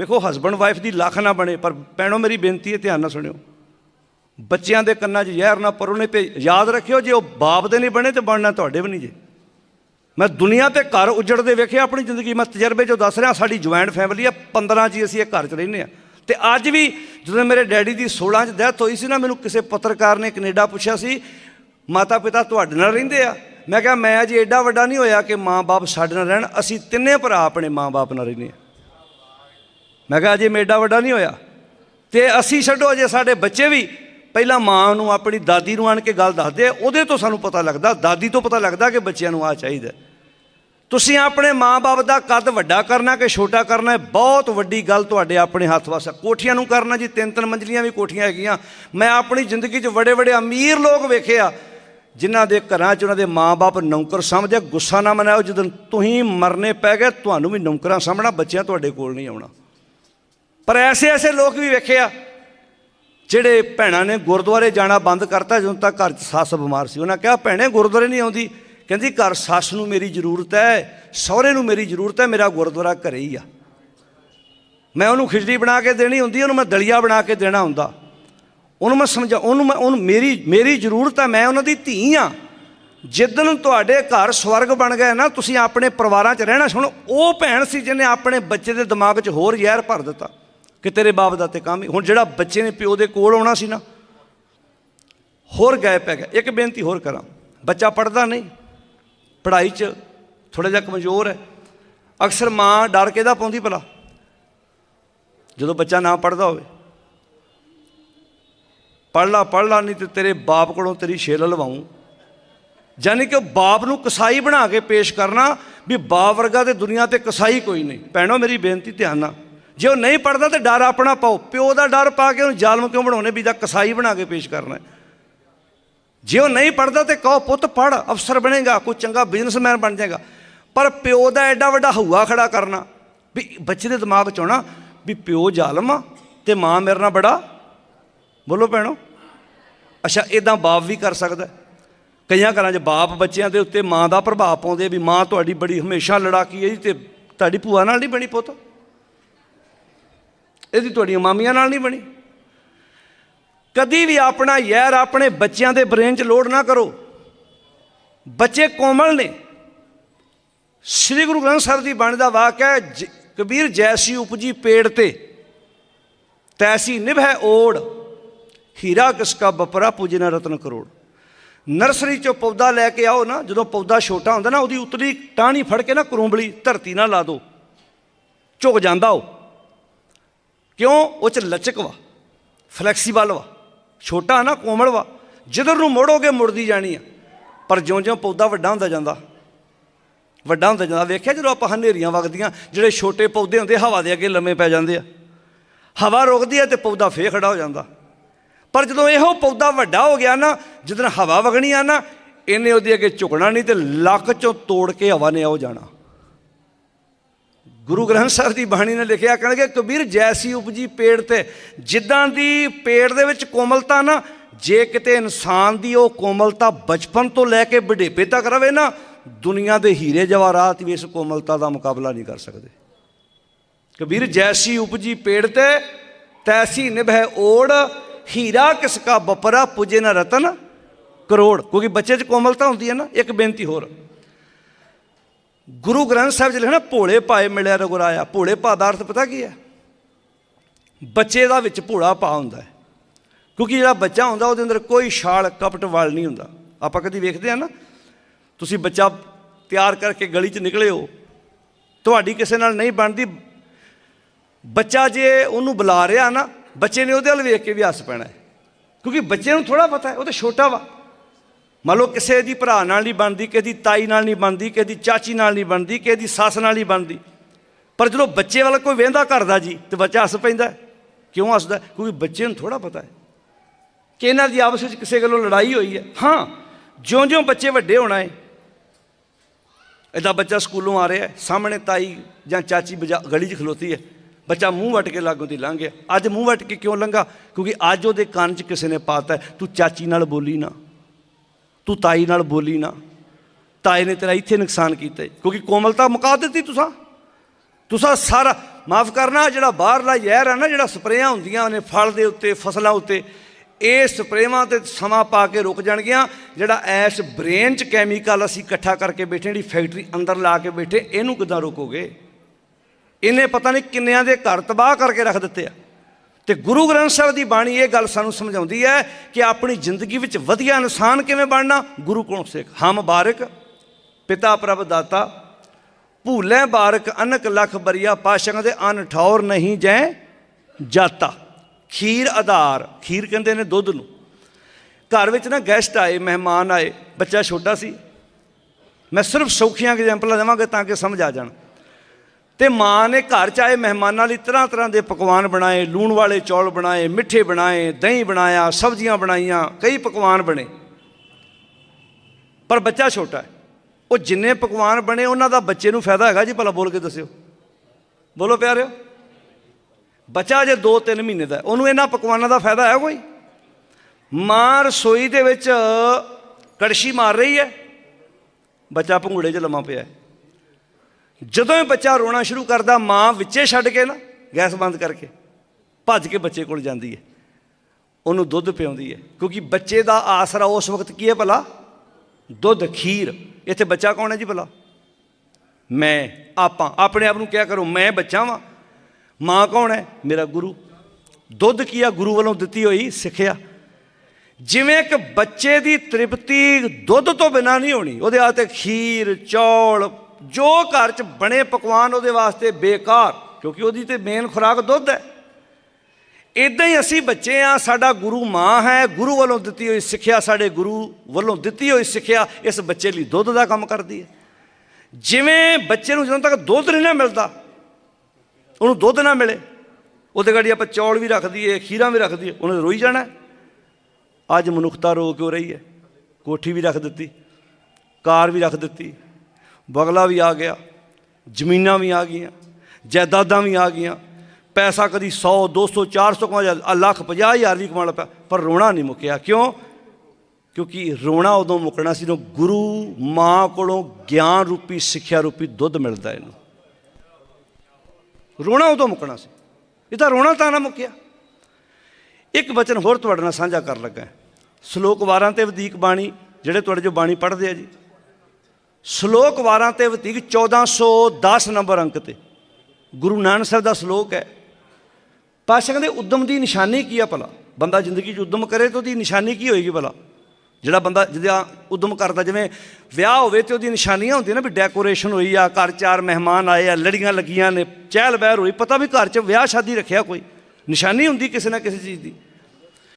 ਵੇਖੋ husband wife ਦੀ ਲੱਖ ਨਾ ਬਣੇ, ਪਰ ਭੈਣੋ, ਮੇਰੀ ਬੇਨਤੀ ਹੈ, ਧਿਆਨ ਨਾਲ ਸੁਣਿਓ। ਬੱਚਿਆਂ ਦੇ ਕੰਨਾਂ 'ਚ ਜ਼ਹਿਰ ਨਾ ਪਰੋ, ਨਹੀਂ ਤੇ ਯਾਦ ਰੱਖਿਓ, ਜੇ ਉਹ ਬਾਪ ਦੇ ਨਹੀਂ ਬਣੇ ਤੇ ਬਣਨਾ ਤੁਹਾਡੇ ਵੀ ਨਹੀਂ ਜੇ। ਮੈਂ ਦੁਨੀਆ ਤੇ ਘਰ ਉਜੜਦੇ ਵੇਖੇ ਆਪਣੀ ਜ਼ਿੰਦਗੀ, ਮੈਂ ਤਜਰਬੇ ਚੋਂ ਦੱਸ ਰਿਹਾ, ਸਾਡੀ ਜੁਆਇੰਟ ਫੈਮਿਲੀ ਆ 15 ਜੀ ਅਸੀਂ ਇਹ ਘਰ 'ਚ ਰਹਿੰਦੇ ਆ ਤੇ ਅੱਜ ਵੀ ਜਦੋਂ ਮੇਰੇ ਡੈਡੀ ਦੀ 16 'ਚ ਡੈਥ ਹੋਈ ਸੀ ਨਾ, ਮੈਨੂੰ ਕਿਸੇ ਪੱਤਰਕਾਰ ਨੇ ਕੈਨੇਡਾ ਪੁੱਛਿਆ ਸੀ ਮਾਤਾ ਪਿਤਾ ਤੁਹਾਡੇ ਨਾਲ ਰਹਿੰਦੇ ਆ? ਮੈਂ ਕਿਹਾ, ਮੈਂ ਅਜੇ ਐਡਾ ਵੱਡਾ ਨਹੀਂ ਹੋਇਆ ਕਿ ਮਾਂ-ਬਾਪ ਸਾਡੇ ਨਾਲ ਰਹਿਣ, ਅਸੀਂ ਤਿੰਨੇ ਭਰਾ ਆਪਣੇ ਮਾਂ-ਬਾਪ ਨਾਲ ਰਹਿੰਦੇ ਆ ਮੈਂ ਕਿਹਾ ਅਜੇ ਮੈਂ ਵੱਡਾ ਨਹੀਂ ਹੋਇਆ। ਤੇ ਅਸੀਂ ਛੱਡੋ, ਅਜੇ ਸਾਡੇ ਬੱਚੇ ਵੀ। ਪਹਿਲਾਂ ਮਾਂ ਨੂੰ ਆਪਣੀ ਦਾਦੀ ਨੂੰ ਆਣ ਕੇ ਗੱਲ ਦੱਸਦੇ ਉਹਦੇ ਤੋਂ ਸਾਨੂੰ ਪਤਾ ਲੱਗਦਾ, ਦਾਦੀ ਤੋਂ ਪਤਾ ਲੱਗਦਾ ਕਿ ਬੱਚਿਆਂ ਨੂੰ ਆ ਚਾਹੀਦਾ। ਤੁਸੀਂ ਆਪਣੇ ਮਾਂ-ਬਾਪ ਦਾ ਕੱਦ ਵੱਡਾ ਕਰਨਾ ਕਿ ਛੋਟਾ ਕਰਨਾ ਬਹੁਤ ਵੱਡੀ ਗੱਲ ਤੁਹਾਡੇ ਆਪਣੇ ਹੱਥ ਵਾਸ ਹੈ ਕੋਠੀਆਂ ਨੂੰ ਕਰਨਾ ਜੀ, ਤਿੰਨ ਤਿੰਨ ਮੰਜ਼ਲੀਆਂ ਵੀ ਕੋਠੀਆਂ ਹੈਗੀਆਂ। ਮੈਂ ਆਪਣੀ ਜ਼ਿੰਦਗੀ 'ਚ ਵੱਡੇ ਵੱਡੇ ਅਮੀਰ ਲੋਕ ਵੇਖੇ ਆ, ਜਿਨ੍ਹਾਂ ਦੇ ਘਰਾਂ 'ਚ ਉਹਨਾਂ ਦੇ ਮਾਂ-ਬਾਪ ਨੌਕਰ ਸਮਝਿਆ, ਗੁੱਸਾ ਨਾ ਮਨਾਓ ਜਦੋਂ ਤੁਸੀਂ ਮਰਨੇ ਪੈ ਗਏ, ਤੁਹਾਨੂੰ ਵੀ ਨੌਕਰਾਂ ਸਾਹਮਣਾ, ਬੱਚਿਆਂ ਤੁਹਾਡੇ ਕੋਲ ਨਹੀਂ ਆਉਣਾ। ਪਰ ਐਸੇ ਐਸੇ ਲੋਕ ਵੀ ਵੇਖੇ ਆ, ਜਿਹੜੇ ਭੈਣਾਂ ਨੇ ਗੁਰਦੁਆਰੇ ਜਾਣਾ ਬੰਦ ਕਰਤਾ ਜਦੋਂ ਤੱਕ ਘਰ 'ਚ ਸੱਸ ਬਿਮਾਰ ਸੀ। ਉਹਨਾਂ ਕਿਹਾ, ਭੈਣੇ, ਗੁਰਦੁਆਰੇ ਨਹੀਂ ਆਉਂਦੀ? ਕਹਿੰਦੀ, ਘਰ ਸੱਸ ਨੂੰ ਮੇਰੀ ਜ਼ਰੂਰਤ ਹੈ, ਸਹੁਰੇ ਨੂੰ ਮੇਰੀ ਜ਼ਰੂਰਤ ਹੈ, ਮੇਰਾ ਗੁਰਦੁਆਰਾ ਘਰੇ ਹੀ ਆ। ਮੈਂ ਉਹਨੂੰ ਖਿਚੜੀ ਬਣਾ ਕੇ ਦੇਣੀ ਹੁੰਦੀ, ਉਹਨੂੰ ਮੈਂ ਦਲੀਆ ਬਣਾ ਕੇ ਦੇਣਾ ਹੁੰਦਾ। ਉਹਨੂੰ ਮੈਂ ਸਮਝਾ, ਉਹਨੂੰ ਮੈਂ, ਉਹਨੂੰ ਮੇਰੀ ਮੇਰੀ ਜ਼ਰੂਰਤ ਹੈ, ਮੈਂ ਉਹਨਾਂ ਦੀ ਧੀ ਆ। ਜਿੱਦਣ ਤੁਹਾਡੇ ਘਰ ਸਵਰਗ ਬਣ ਗਏ ਨਾ, ਤੁਸੀਂ ਆਪਣੇ ਪਰਿਵਾਰਾਂ 'ਚ ਰਹਿਣਾ, ਸੁਣੋ, ਉਹ ਭੈਣ ਸੀ ਜਿਹਨੇ ਆਪਣੇ ਬੱਚੇ ਦੇ ਦਿਮਾਗ 'ਚ ਹੋਰ ਜ਼ਹਿਰ ਭਰ ਦਿੱਤਾ। ਕਿ ਤੇਰੇ ਬਾਪ ਦਾ ਤੇ ਕੰਮ ਹੀ। ਹੁਣ ਜਿਹੜਾ ਬੱਚੇ ਨੇ ਪਿਓ ਦੇ ਕੋਲ ਆਉਣਾ ਸੀ ਨਾ, ਹੋਰ ਗਏ ਪੈ ਗਿਆ। ਇੱਕ ਬੇਨਤੀ ਹੋਰ ਕਰਾਂ। ਬੱਚਾ ਪੜਦਾ ਨਹੀਂ। ਪੜ੍ਹਾਈ 'ਚ ਥੋੜਾ ਜਿਹਾ ਕਮਜ਼ੋਰ ਹੈ। ਅਕਸਰ ਮਾਂ ਡਰ ਕੇ ਦਾ ਪਾਉਂਦੀ ਭਲਾ। ਜਦੋਂ ਬੱਚਾ ਨਾ ਪੜਦਾ ਹੋਵੇ। ਪੜ ਲਾ ਪੜ ਲਾ, ਨਹੀਂ ਤੇ ਤੇਰੇ ਬਾਪ ਕੋਲੋਂ ਤੇਰੀ ਛੇਲ ਲਵਾਉਂ। ਯਾਨੀ ਕਿ ਬਾਪ ਨੂੰ ਕਸਾਈ ਬਣਾ ਕੇ ਪੇਸ਼ ਕਰਨਾ ਵੀ ਬਾਪ ਵਰਗਾ ਤੇ ਦੁਨੀਆ ਤੇ ਕਸਾਈ ਕੋਈ ਨਹੀਂ। ਭੈਣੋ, ਮੇਰੀ ਬੇਨਤੀ ਧਿਆਨ ਨਾਲ। ਜੇ ਉਹ ਨਹੀਂ ਪੜਦਾ ਤੇ ਡਰ ਆਪਣਾ ਪਾਓ। ਪਿਓ ਦਾ ਡਰ ਪਾ ਕੇ ਉਹਨੂੰ ਜ਼ਾਲਮ ਕਿਉਂ ਬਣਾਉਣੇ? ਵੀ ਦਾ ਕਸਾਈ ਬਣਾ ਕੇ ਪੇਸ਼ ਕਰਨਾ ਜੇ ਉਹ ਨਹੀਂ ਪੜਦਾ ਤੇ ਕਹੋ, ਪੁੱਤ ਪੜ ਅਫਸਰ ਬਣੇਗਾ, ਕੋਈ ਚੰਗਾ ਬਿਜ਼ਨਸਮੈਨ ਬਣ ਜਾਏਗਾ। ਪਰ ਪਿਓ ਦਾ ਐਡਾ ਵੱਡਾ ਹਊਆ ਖੜਾ ਕਰਨਾ, ਵੀ ਬੱਚੇ ਦੇ ਦਿਮਾਗ 'ਚ ਆਉਣਾ ਵੀ ਪਿਓ ਜ਼ਾਲਮ ਆ ਤੇ ਮਾਂ ਮੇਰੇ ਨਾਲ ਬੜਾ। ਬੋਲੋ ਭੈਣੋ। ਅੱਛਾ ਇਦਾਂ ਬਾਪ ਵੀ ਕਰ ਸਕਦਾ ਕਈਆਂ ਘਰਾਂ 'ਚ ਬਾਪ ਬੱਚਿਆਂ ਦੇ ਉੱਤੇ ਮਾਂ ਦਾ ਪ੍ਰਭਾਵ ਪਾਉਂਦੇ ਵੀ ਮਾਂ ਤੁਹਾਡੀ ਬੜੀ ਹਮੇਸ਼ਾ ਲੜਾਕੀ ਹੈ ਜੀ ਤੇ ਤੁਹਾਡੀ ਭੂਆ ਨਾਲ ਨਹੀਂ ਬਣੀ ਪੁੱਤ। ਇਹਦੀ ਤੁਹਾਡੀਆਂ ਮਾਮੀਆਂ ਨਾਲ ਨਹੀਂ ਬਣੀ। ਕਦੀ ਵੀ ਆਪਣਾ ਯਾਰ ਆਪਣੇ ਬੱਚਿਆਂ ਦੇ ਬ੍ਰੇਨ 'ਚ ਲੋਡ ਨਾ ਕਰੋ। ਬੱਚੇ ਕੋਮਲ ਨੇ। ਸ੍ਰੀ ਗੁਰੂ ਗ੍ਰੰਥ ਸਾਹਿਬ ਦੀ ਬਾਣੀ ਦਾ ਵਾਕ ਹੈ, ਜ- ਕਬੀਰ ਜੈਸੀ ਉਪਜੀ ਪੇੜ ਤੇ, ਤੈਸੀ ਨਿਭੈ ਓੜ, ਹੀਰਾ ਕਿਸ ਕਾ ਬਪਰਾ ਪੂਜੇ ਨਾ ਰਤਨ ਕਰੋੜ। ਨਰਸਰੀ ਚੋਂ ਪੌਦਾ ਲੈ ਕੇ ਆਓ ਨਾ, ਜਦੋਂ ਪੌਦਾ ਛੋਟਾ ਹੁੰਦਾ ਨਾ, ਉਹਦੀ ਉਤਲੀ ਟਾਹਣੀ ਫੜ ਕੇ ਨਾ ਕਰੂੰਬਲੀ ਧਰਤੀ ਨਾਲ ਲਾ ਦਿਓ ਝੁਕ ਜਾਂਦਾ ਉਹ। ਕਿਉਂ? ਉਹ ਚ ਲਚਕ ਵਾ ਫਲੈਕਸੀਬਲ ਵਾ, ਛੋਟਾ ਨਾ, ਕੋਮਲ ਵਾ। ਜਿੱਧਰ ਨੂੰ ਮੋੜੋਗੇ, ਮੁੜਦੀ ਜਾਣੀ ਆ। ਪਰ ਜਿਉਂ-ਜਿਉਂ ਪੌਦਾ ਵੱਡਾ ਹੁੰਦਾ ਜਾਂਦਾ, ਵੱਡਾ ਹੁੰਦਾ ਜਾਂਦਾ, ਵੇਖਿਆ ਜਦੋਂ ਆਪਾਂ ਹਨੇਰੀਆਂ ਵਗਦੀਆਂ, ਜਿਹੜੇ ਛੋਟੇ ਪੌਦੇ ਹੁੰਦੇ, ਹਵਾ ਦੇ ਅੱਗੇ ਲੰਮੇ ਪੈ ਜਾਂਦੇ ਆ। ਹਵਾ ਰੁਕਦੀ ਹੈ ਤੇ ਪੌਦਾ ਫੇਰ ਖੜਾ ਹੋ ਜਾਂਦਾ। ਪਰ ਜਦੋਂ ਇਹੋ ਪੌਦਾ ਵੱਡਾ ਹੋ ਗਿਆ ਨਾ ਜਦੋਂ ਹਵਾ ਵਗਣੀ ਆ ਨਾ, ਇਹਨੇ ਉਹਦੇ ਅੱਗੇ ਝੁਕਣਾ ਨਹੀਂ ਤੇ ਲੱਕ ਚੋਂ ਤੋੜ ਕੇ ਹਵਾ ਨੇ ਆਉ ਜਾਣਾ। ਗੁਰੂ ਗ੍ਰੰਥ ਸਾਹਿਬ ਦੀ ਬਾਣੀ ਨੇ ਲਿਖਿਆ ਕਹਿੰਦੇ ਕਿ ਕਬੀਰ ਜੈਸੀ ਉਪਜੀ ਪੇੜ ਤੇ, ਜਿੱਦਾਂ ਦੀ ਪੇੜ ਦੇ ਵਿੱਚ ਕੋਮਲਤਾ ਨਾ, ਜੇ ਕਿਤੇ ਇਨਸਾਨ ਦੀ ਉਹ ਕੋਮਲਤਾ ਬਚਪਨ ਤੋਂ ਲੈ ਕੇ ਬੁਢੇਪੇ ਤੱਕ ਰਵੇ ਨਾ, ਦੁਨੀਆ ਦੇ ਹੀਰੇ ਜਵਾਹਰਾਤ ਵੀ ਇਸ ਕੋਮਲਤਾ ਦਾ ਮੁਕਾਬਲਾ ਨਹੀਂ ਕਰ ਸਕਦੇ। ਕਬੀਰ ਜੈਸੀ ਉਪਜੀ ਪੇੜ ਤੇ, ਤੈਸੀ ਨਿਭੈ ਓੜ, ਹੀਰਾ ਕਿਸ ਕਾ ਬਪਰਾ ਪੁਜੇ ਨਾ ਰਤਨ, ਕਰੋੜ। ਕਿਉਂਕਿ ਬੱਚੇ 'ਚ ਕੋਮਲਤਾ ਹੁੰਦੀ ਹੈ ਨਾ, ਇੱਕ ਬੇਨਤੀ ਹੋਰ। ਗੁਰੂ ਗ੍ਰੰਥ ਸਾਹਿਬ 'ਚ ਲਿਖਿਆ ਨਾ ਭੋਲੇ ਭਾਏ ਮਿਲਿਆ ਰਗੁਰਾਇਆ। ਭੋਲੇ ਭਾ ਦਾ ਅਰਥ ਪਤਾ ਕੀ ਹੈ? ਬੱਚੇ ਦਾ ਵਿੱਚ ਭੋਲਾ ਭਾ ਹੁੰਦਾ ਹੈ। ਕਿਉਂਕਿ ਜਿਹੜਾ ਬੱਚਾ ਹੁੰਦਾ, ਉਹਦੇ ਅੰਦਰ ਕੋਈ ਛਾਲ, ਕਪਟ, ਵਾਲ ਨਹੀਂ ਹੁੰਦਾ। ਆਪਾਂ ਕਦੀ ਵੇਖਦੇ ਆ ਨਾ, ਤੁਸੀਂ ਬੱਚਾ ਤਿਆਰ ਕਰਕੇ ਗਲੀ 'ਚ ਨਿਕਲੇ ਹੋ, ਤੁਹਾਡੀ ਕਿਸੇ ਨਾਲ ਨਹੀਂ ਬਣਦੀ। ਬੱਚਾ ਜੇ ਉਹਨੂੰ ਬੁਲਾ ਰਿਹਾ ਨਾ, ਬੱਚੇ ਨੇ ਉਹਦੇ ਵੱਲ ਵੇਖ ਕੇ ਵੀ ਹੱਸ ਪੈਣਾ ਕਿਉਂਕਿ ਬੱਚੇ ਨੂੰ ਥੋੜਾ ਪਤਾ ਹੈ, ਉਹ ਤਾਂ ਛੋਟਾ ਵਾ। ਮੰਨ ਲਓ ਕਿਸੇ ਦੀ ਭਰਾ ਨਾਲ ਨਹੀਂ ਬਣਦੀ, ਕਿਸੇ ਦੀ ਤਾਈ ਨਾਲ ਨਹੀਂ ਬਣਦੀ, ਕਿਸੇ ਦੀ ਚਾਚੀ ਨਾਲ ਨਹੀਂ ਬਣਦੀ, ਕਿਸੇ ਦੀ ਸੱਸ ਨਾਲ ਨਹੀਂ ਬਣਦੀ। ਪਰ ਜਦੋਂ ਬੱਚੇ ਵਾਲਾ ਕੋਈ ਵੇਂਦਾ ਕਰਦਾ ਜੀ, ਤੇ ਬੱਚਾ ਹੱਸ ਪੈਂਦਾ ਕਿਉਂ ਹੱਸਦਾ ਕਿਉਂਕਿ ਬੱਚੇ ਨੂੰ ਥੋੜਾ ਪਤਾ ਹੈ ਕਿ ਇਹਨਾਂ ਦੀ ਆਪਸ ਵਿੱਚ ਕਿਸੇ ਗੱਲੋਂ ਲੜਾਈ ਹੋਈ ਹੈ। ਹਾਂ, ਜਿਉਂ-ਜਿਉਂ ਬੱਚੇ ਵੱਡੇ ਹੋਣਾ ਹੈ ਇਦਾਂ ਬੱਚਾ ਸਕੂਲੋਂ ਆ ਰਿਹਾ ਸਾਹਮਣੇ ਤਾਈ ਜਾਂ ਚਾਚੀ ਬਜਾ- ਗਲੀ 'ਚ ਖਲੋਤੀ ਹੈ। ਬੱਚਾ ਮੂੰਹ ਵੱਟ ਕੇ ਲਾਗੋਂ ਦੀ ਲੰਘ ਗਿਆ। ਅੱਜ ਮੂੰਹ ਵੱਟ ਕੇ ਕਿਉਂ ਲੰਘਾ? ਕਿਉਂਕਿ ਅੱਜ ਉਹਦੇ ਕੰਨ 'ਚ ਕਿਸੇ ਨੇ ਪਾਤਾ ਤੂੰ ਚਾਚੀ ਨਾਲ ਬੋਲੀ ਨਾ। ਤੂੰ ਤਾਈ ਨਾਲ ਬੋਲੀ ਨਾ। ਤਾਏ ਨੇ ਤੇਰਾ ਇੱਥੇ ਨੁਕਸਾਨ ਕੀਤਾ ਹੈ। ਕਿਉਂਕਿ ਕੋਮਲਤਾ ਮੁਕਾ ਦਿੱਤੀ ਤੁਸਾਂ ਤੁਸੀਂ ਸਾਰਾ ਮਾਫ ਕਰਨਾ, ਜਿਹੜਾ ਬਾਹਰਲਾ ਜ਼ਹਿਰ ਆ ਨਾ, ਜਿਹੜਾ ਸਪਰੇਆਂ ਹੁੰਦੀਆਂ ਨੇ ਫਲ ਦੇ ਉੱਤੇ, ਫਸਲਾਂ ਉੱਤੇ, ਇਹ ਸਪਰੇਵਾਂ ਤੇ ਸਮਾਂ ਪਾ ਕੇ ਰੁਕ ਜਾਣਗੀਆਂ। ਜਿਹੜਾ ਐਸ ਬ੍ਰੇਨ ਚ ਕੈਮੀਕਲ ਅਸੀਂ ਇਕੱਠਾ ਕਰਕੇ ਬੈਠੇ ਜਿਹੜੀ ਫੈਕਟਰੀ ਅੰਦਰ ਲਾ ਕੇ ਬੈਠੇ, ਇਹਨੂੰ ਕਿਦਾਂ ਰੋਕੋਗੇ? ਇਹਨੇ ਪਤਾ ਨਹੀਂ ਕਿੰਨਿਆਂ ਦੇ ਘਰ ਤਬਾਹ ਕਰਕੇ ਰੱਖ ਦਿੱਤੇ ਆ। ਤੇ ਗੁਰੂ ਗ੍ਰੰਥ ਸਾਹਿਬ ਦੀ ਬਾਣੀ ਇਹ ਗੱਲ ਸਾਨੂੰ ਸਮਝਾਉਂਦੀ ਹੈ ਕਿ ਆਪਣੀ ਜ਼ਿੰਦਗੀ ਵਿੱਚ ਵਧੀਆ ਇਨਸਾਨ ਕਿਵੇਂ ਬਣਨਾ? ਗੁਰੂ ਕੋਲੋਂ ਸਿੱਖ। ਹਮ ਬਾਰਕ, ਪਿਤਾ ਪ੍ਰਭ ਦਾਤਾ, ਭੂਲੇ ਬਾਰਕ, ਅਨਕ ਲਖ ਬਰੀਆ ਪਾਸ਼ਾਂ ਦੇ ਅਨ ਠੌਰ ਨਹੀਂ ਜੈ ਜਾਤਾ। ਖੀਰ ਆਧਾਰ ਖੀਰ ਕਹਿੰਦੇ ਨੇ ਦੁੱਧ ਨੂੰ। ਘਰ ਵਿੱਚ ਨਾ ਗੈਸਟ ਆਏ, ਮਹਿਮਾਨ ਆਏ, ਬੱਚਾ ਛੋਟਾ ਸੀ। ਮੈਂ ਸਿਰਫ ਸੌਖੀਆਂ ਐਗਜ਼ਾਮਪਲਾਂ ਦੇਵਾਂਗਾ ਤਾਂ ਕਿ ਸਮਝ ਆ ਜਾਣ। ਤੇ ਮਾਂ ਨੇ ਘਰ ਚ ਆਏ ਮਹਿਮਾਨਾਂ ਲਈ ਤਰ੍ਹਾਂ ਤਰ੍ਹਾਂ ਦੇ ਪਕਵਾਨ ਬਣਾਏ, ਲੂਣ ਵਾਲੇ ਚੌਲ ਬਣਾਏ, ਮਿੱਠੇ ਬਣਾਏ, ਦਹੀਂ ਬਣਾਇਆ, ਸਬਜ਼ੀਆਂ ਬਣਾਈਆਂ, ਕਈ ਪਕਵਾਨ ਬਣੇ। ਪਰ ਬੱਚਾ ਛੋਟਾ ਹੈ। ਉਹ ਜਿੰਨੇ ਪਕਵਾਨ ਬਣੇ, ਉਹਨਾਂ ਦਾ ਬੱਚੇ ਨੂੰ ਫਾਇਦਾ ਹੈਗਾ ਜੀ, ਭਲਾ ਬੋਲ ਕੇ ਦੱਸਿਓ। ਬੋਲੋ ਪਿਆਰਿਓ। ਬੱਚਾ ਜੇ 2-3 ਮਹੀਨੇ ਦਾ ਉਹਨੂੰ ਇਹਨਾਂ ਪਕਵਾਨਾਂ ਦਾ ਫਾਇਦਾ ਹੈ ਕੋਈ? ਮਾਂ ਰਸੋਈ ਦੇ ਵਿੱਚ ਕੜਛੀ ਮਾਰ ਰਹੀ ਹੈ। ਬੱਚਾ ਭੰਗੂੜੇ 'ਚ ਲੰਮਾ ਪਿਆ ਹੈ। ਜਦੋਂ ਹੀ ਬੱਚਾ ਰੋਣਾ ਸ਼ੁਰੂ ਕਰਦਾ, ਮਾਂ ਵਿੱਚੇ ਛੱਡ ਕੇ ਨਾ ਗੈਸ ਬੰਦ ਕਰਕੇ ਭੱਜ ਕੇ ਬੱਚੇ ਕੋਲ ਜਾਂਦੀ ਹੈ। ਉਹਨੂੰ ਦੁੱਧ ਪਿਆਉਂਦੀ ਹੈ। ਕਿਉਂਕਿ ਬੱਚੇ ਦਾ ਆਸਰਾ ਉਸ ਵਕਤ ਕੀ ਹੈ ਭਲਾ? ਦੁੱਧ, ਖੀਰ। ਇੱਥੇ ਬੱਚਾ ਕੌਣ ਹੈ ਜੀ ਭਲਾ? ਮੈਂ, ਆਪਾਂ। ਆਪਣੇ ਆਪ ਨੂੰ ਕਿਹਾ ਕਰੋ? ਮੈਂ ਬੱਚਾ ਵਾਂ। ਮਾਂ ਕੌਣ ਹੈ? ਮੇਰਾ ਗੁਰੂ। ਦੁੱਧ ਕੀ ਆ? ਗੁਰੂ ਵੱਲੋਂ ਦਿੱਤੀ ਹੋਈ ਸਿੱਖਿਆ। ਜਿਵੇਂ ਕਿ ਬੱਚੇ ਦੀ ਤ੍ਰਿਪਤੀ ਦੁੱਧ ਤੋਂ ਬਿਨਾ ਨਹੀਂ ਹੋਣੀ, ਉਹਦੇ ਵਾਸਤੇ ਖੀਰ, ਚੌਲ ਜੋ ਘਰ 'ਚ ਬਣੇ ਪਕਵਾਨ ਉਹਦੇ ਵਾਸਤੇ ਬੇਕਾਰ, ਕਿਉਂਕਿ ਉਹਦੀ ਤੇ ਮੇਨ ਖੁਰਾਕ ਦੁੱਧ ਹੈ। ਇਦਾਂ ਹੀ ਅਸੀਂ ਬੱਚੇ ਆ, ਸਾਡਾ ਗੁਰੂ ਮਾਂ ਹੈ, ਗੁਰੂ ਵੱਲੋਂ ਦਿੱਤੀ ਹੋਈ ਸਿੱਖਿਆ ਸਾਡੇ ਗੁਰੂ ਵੱਲੋਂ ਦਿੱਤੀ ਹੋਈ ਸਿੱਖਿਆ ਇਸ ਬੱਚੇ ਲਈ ਦੁੱਧ ਦਾ ਕੰਮ ਕਰਦੀ ਹੈ। ਜਿਵੇਂ ਬੱਚੇ ਨੂੰ ਜਦੋਂ ਤੱਕ ਦੁੱਧ ਨਹੀਂ ਨਾ ਮਿਲਦਾ, ਉਹਨੂੰ ਦੁੱਧ ਨਾ ਮਿਲੇ, ਉਹਦੇ ਗਾੜੀ ਆਪਾਂ ਚੌਲ ਵੀ ਰੱਖ ਦਈਏ, ਖੀਰਾਂ ਵੀ ਰੱਖ ਦਈਏ, ਉਹਨੇ ਰੋਈ ਜਾਣਾ। ਅੱਜ ਮਨੁੱਖਤਾ ਰੋ ਕਿਉਂ ਰਹੀ ਹੈ? ਕੋਠੀ ਵੀ ਰੱਖ ਦਿੱਤੀ, ਕਾਰ ਵੀ ਰੱਖ ਦਿੱਤੀ ਬਗਲਾ ਵੀ ਆ ਗਿਆ, ਜ਼ਮੀਨਾਂ ਵੀ ਆ ਗਈਆਂ, ਜਾਇਦਾਦਾਂ ਵੀ ਆ ਗਈਆਂ। ਪੈਸਾ ਕਦੀ 100 200 400 ਕਮਾ ਜਾ ਆਹ ਲੱਖ 50 ਹਜ਼ਾਰ ਵੀ ਕਮਾ ਪਿਆ ਪਰ ਰੋਣਾ ਨਹੀਂ ਮੁੱਕਿਆ। ਕਿਉਂ? ਕਿਉਂਕਿ ਰੋਣਾ ਉਦੋਂ ਮੁੱਕਣਾ ਸੀ ਜਦੋਂ ਗੁਰੂ ਮਾਂ ਕੋਲੋਂ ਗਿਆਨ ਰੂਪੀ, ਸਿੱਖਿਆ ਰੂਪੀ ਦੁੱਧ ਮਿਲਦਾ ਇਹਨੂੰ। ਰੋਣਾ ਉਦੋਂ ਮੁੱਕਣਾ ਸੀ। ਇਹ ਤਾਂ ਰੋਣਾ ਤਾਂ ਨਾ ਮੁੱਕਿਆ। ਇੱਕ ਵਚਨ ਹੋਰ ਤੁਹਾਡੇ ਨਾਲ ਸਾਂਝਾ ਕਰਨ ਲੱਗਾ। ਸ਼ਲੋਕ ਵਾਰਾਂ ਤੇ ਵਧੀਕ ਬਾਣੀ, ਜਿਹੜੇ ਤੁਹਾਡੇ ਜੋ ਬਾਣੀ ਪੜ੍ਹਦੇ ਆ ਜੀ। ਸ਼ਲੋਕ ਵਾਰਾਂ ਤੇ ਵਧੀਕ 1410 ਨੰਬਰ ਅੰਕ ਤੇ। ਗੁਰੂ ਨਾਨਕ ਸਾਹਿਬ ਦਾ ਸ਼ਲੋਕ ਹੈ। ਪਾਸ਼ਾ ਕਹਿੰਦੇ, ਉਦਮ ਦੀ ਨਿਸ਼ਾਨੀ ਕੀ ਆ ਭਲਾ? ਬੰਦਾ ਜ਼ਿੰਦਗੀ 'ਚ ਉਦਮ ਕਰੇ ਤਾਂ ਉਹਦੀ ਨਿਸ਼ਾਨੀ ਕੀ ਹੋਏਗੀ ਭਲਾ? ਜਿਹੜਾ ਬੰਦਾ ਜਿਹਦਾ ਉਦਮ ਕਰਦਾ, ਜਿਵੇਂ ਵਿਆਹ ਹੋਵੇ ਤੇ ਉਹਦੀ ਨਿਸ਼ਾਨੀਆਂ ਹੁੰਦੀਆਂ ਨਾ ਵੀ ਡੈਕੋਰੇਸ਼ਨ ਹੋਈ ਆ, ਘਰ ਚਾਰ ਮਹਿਮਾਨ ਆਏ ਆ, ਲੜੀਆਂ ਲੱਗੀਆਂ ਨੇ ਚਹਿਲ ਬਹਿਰ ਹੋਈ, ਪਤਾ ਵੀ ਘਰ 'ਚ ਵਿਆਹ ਸ਼ਾਦੀ ਰੱਖਿਆ ਕੋਈ? ਨਿਸ਼ਾਨੀ ਹੁੰਦੀ ਕਿਸੇ ਨਾ ਕਿਸੇ ਚੀਜ਼ ਦੀ।